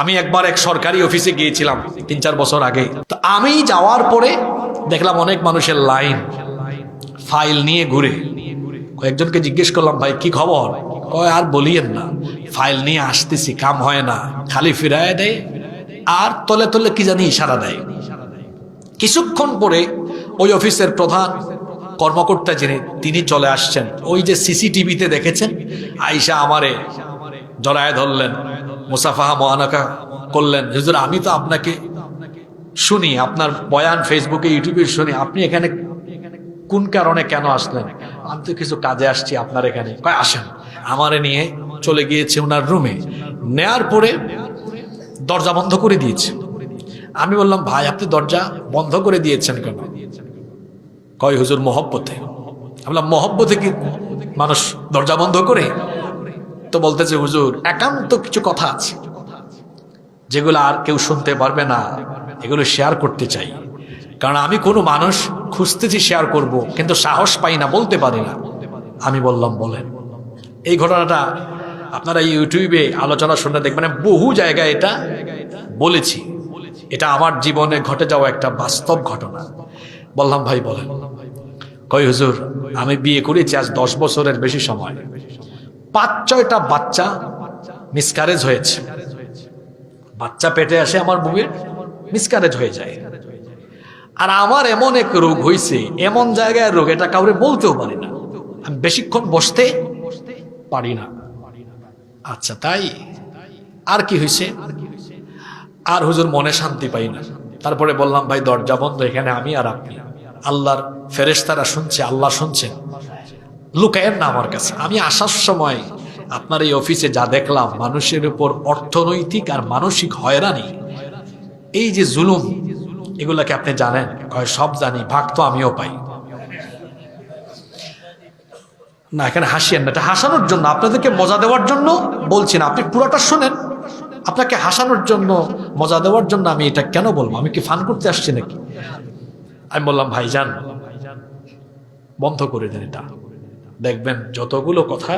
আমি একবার এক সরকারি অফিসে গিয়েছিলাম, তিন চার বছর আগে। তো আমি যাওয়ার পরে দেখলাম অনেক মানুষের লাইন, ফাইল নিয়ে ঘুরে। কয়েকজনকে জিজ্ঞেস করলাম, ভাই, কি খবর? কয়, আর বলিয়েন না, ফাইল নিয়ে আসতেছি, কাম হয় না, খালি ফিরায় দেয়, আর তলে তলে কি জানি ইশারা দেয়। কিছুক্ষণ পরে ওই অফিসের প্রধান, কর্মকর্তা যিনি, তিনি চলে আসছেন। ওই যে সিসিটিভিতে দেখেছেন, আইসা আমারে জড়ায় ধরলেন। মুসাফাহা মহানাকা করলেন। হুজুর, আমি তো আপনাকে শুনি, আপনার বয়ান ফেসবুকে ইউটিউবে শুনি। আপনি এখানে কোন কারণে কেন আসলেন? আমি তো কিছু কাজে আসছি আপনার এখানে। কয়, আসেন। আমারে নিয়ে চলে গিয়েছে ওনার রুমে নেয়ার পরে দরজা বন্ধ করে দিয়েছে। আমি বললাম, ভাই, আপনি দরজা বন্ধ করে দিয়েছেন কেন? কয়, হুজুর, মহব্বতে। আমি বললাম, মহব্বতে কি মানুষ দরজা বন্ধ করে তো বলতেছে, হুজুর, একান্ত কিছু কথা আছে, যেগুলো আর কেউ শুনতে পারবে না। এগুলো শেয়ার করতে চাই। কারণ আমি কোনো মানুষ খুঁজতেছি শেয়ার করব, কিন্তু সাহস পাই না, বলতে পারি না। আমি বললাম, বলেন। এই ঘটনাটা আপনারা ইউটিউবে আলোচনা শুনে দেখবেন বহু জায়গায় এটা বলেছি। এটা আমার জীবনে ঘটে যাওয়া একটা বাস্তব ঘটনা। বললাম, ভাই, বলেন। কই হুজুর, আমি বিয়ে করেছি আজ দশ বছরের বেশি সময়। পাঁচ ছয়টা বাচ্চা মিসকারেজ হয়েছে। বাচ্চা পেটে আসে, আমার বউয়ের মিসকারেজ হয়ে যায়। আর আমার এমন এক রোগ হয়েছে এমন জায়গায় রোগ, এটা কাউরে বলতেও পারি না। আমি বেশিক্ষণ বসতে পারি না। আচ্ছা তাই? আর কি হয়েছে আর হুজুর মনে শান্তি পাই না। তারপরে বললাম, ভাই, দরজা বন্ধ, এখানে আমি আর আপনি। আল্লাহর ফেরেশতারা শুনছে, আল্লাহ শুনছেন। লুকায়েন না আমার কাছে। আমি আসার সময় আপনার এই অফিসে যা দেখলাম, মানুষের উপর অর্থনৈতিক আর মানসিক হয়রানি। এই যে জুলুম, এগুলাকে আপনি জানেন? কয়, সব জানি, ভাগ তো আমিও পাই। না, এখানে হাসিয়েন না। এটা হাসানোর জন্য, আপনাদেরকে মজা দেওয়ার জন্য বলছি না। আপনি পুরোটা শোনেন। আপনাকে হাসানোর জন্য, মজা দেওয়ার জন্য আমি এটা কেন বলব? আমি কি ফান করতে আসছি নাকি? আমি বললাম, ভাইজান, বন্ধ করে দেন এটা। দেখবেন যতগুলো কথা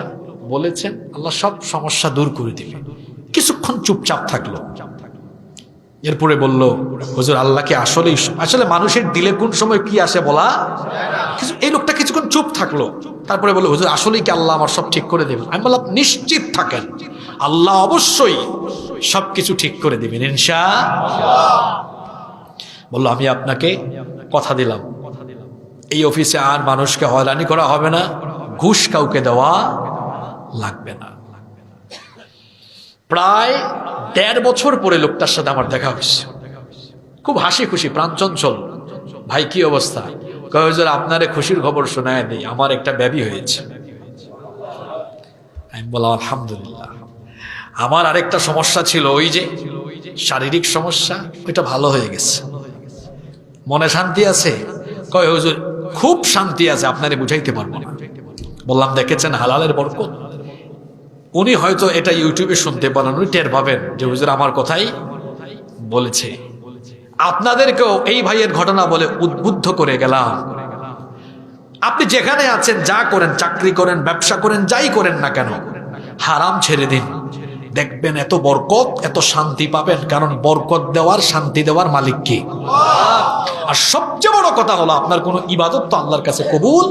বলেছেন, আল্লাহ সব সমস্যা দূর করে দিবে কিছুক্ষণ চুপচাপ থাকল। এরপরে বলল, হুজুর, আল্লাহকে আসলেই আসলে মানুষের দিলে কোন সময় কি আসে বলা? কিছু, এই লোকটা কিছুক্ষণ চুপ থাকল। তারপরে বলল, হুজুর, আসলেই কি আল্লাহ আমার সব ঠিক করে দেবেন? আমি বললাম, নিশ্চিত থাকেন। আল্লাহ অবশ্যই সব কিছু ঠিক করে দিবেন, ইনশা বলল, আমি আপনাকে কথা দিলাম। এই অফিসে আর মানুষকে হয়রানি করা হবে না। ঘুষ কাউকে দেওয়া লাগবে না। প্রায় দেড় বছর পরে লোকটার সাথে আমার দেখা হয়েছে। খুব হাসি খুশি প্রাণচঞ্চল। ভাই, কি অবস্থা? কয়, হুজুর, আপনারে খুশির খবর শোনায় নেই, আমার একটা ব্যাবি হয়েছে। আমি বললাম, আলহামদুলিল্লাহ। আমার আরেকটা সমস্যা ছিল, ওই যে শারীরিক সমস্যা, ওইটা ভালো হয়ে গেছে। মনে শান্তি আছে? কয়, হুজুর, খুব শান্তি আছে, আপনারে বুঝাইতে পারব না। বললাম দেখেছেন হালালের বরকত। উনি হয়তো এটা ইউটিউবে শুনতে পারেন উনি টের পাবেন যে হুজুর আমার কথাই বলেছে। আপনাদেরকেও এই ভাইয়ের ঘটনা বলে উদ্বুদ্ধ করে গেলাম। আপনি যেখানে আছেন, যা করেন, চাকরি করেন, ব্যবসা করেন, যাই করেন না কেন, হারাম ছেড়ে দিন। দেখবেন এত বরকত, এত শান্তি পাবেন, কারণ বরকত দেওয়ার, শান্তি দেওয়ার মালিক কি? আর সবচেয়ে বড় কথা হলো, আপনার কোনো ইবাদত তো আল্লাহর কাছে কবুল